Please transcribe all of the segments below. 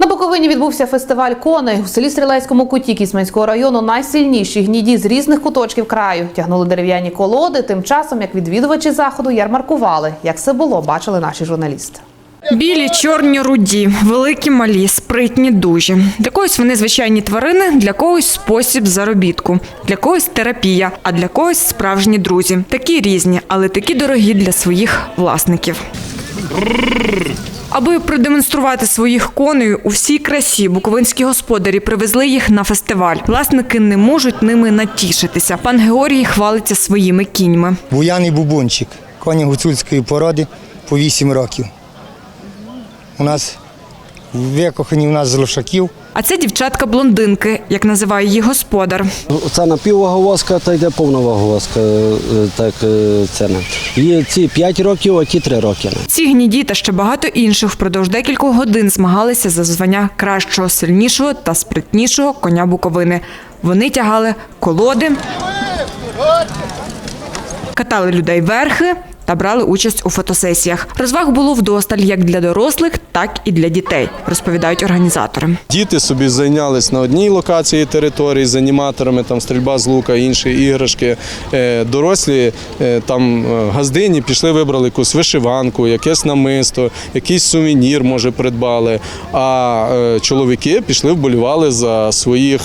На Буковині відбувся фестиваль коней. У селі Стрілецькому куті Кісменського району найсильніші гніді з різних куточків краю. Тягнули дерев'яні колоди. Тим часом, як відвідувачі заходу, ярмаркували. Як це було, бачили наші журналісти. Білі, чорні, руді, великі, малі, спритні, дужі. Для когось вони звичайні тварини, для когось спосіб заробітку, для когось терапія, а для когось справжні друзі. Такі різні, але такі дорогі для своїх власників. Аби продемонструвати своїх коней у всій красі, буковинські господарі привезли їх на фестиваль. Власники не можуть ними натішитися. Пан Георгій хвалиться своїми кіньми. Буяний бубончик, коні гуцульської породи по 8 років. У нас викохані у нас з лошаків. А це дівчатка-блондинки, як називає її господар. Це напівваговозка, та йде повна е, так е, ціна. Є ці 5 років, а ті 3 роки. Ці гніді та ще багато інших впродовж декількох годин змагалися за звання кращого, сильнішого та спритнішого коня Буковини. Вони тягали колоди, катали людей верхи та брали участь у фотосесіях. Розваг було вдосталь як для дорослих, так і для дітей, розповідають організатори. Діти собі зайнялись на одній локації території з аніматорами, там стрільба з лука, інші іграшки. Е, Дорослі е, там е, газдині пішли, вибрали якусь вишиванку, якесь намисто, якийсь сувенір, може, придбали. А чоловіки пішли вболівали за своїх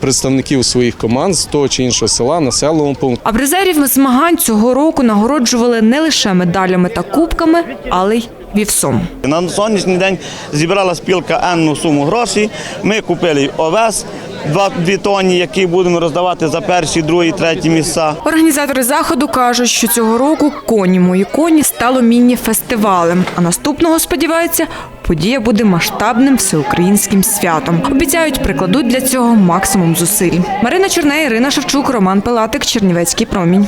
представників своїх команд з того чи іншого села, населеного пункту. А призерів змагань цього року нагороджували не лише медалями та кубками, але й вівсом. На сьогоднішній день зібрала спілка енну суму грошей. Ми купили овес, два дві тонні, які будемо роздавати за перші, другі, треті місця. Організатори заходу кажуть, що цього року коні мої коні стало міні-фестивалем. А наступного сподіваються, подія буде масштабним всеукраїнським святом. Обіцяють, прикладуть для цього максимум зусиль. Марина Чорней, Ірина Шевчук, Роман Пилатик, Чернівецький промінь.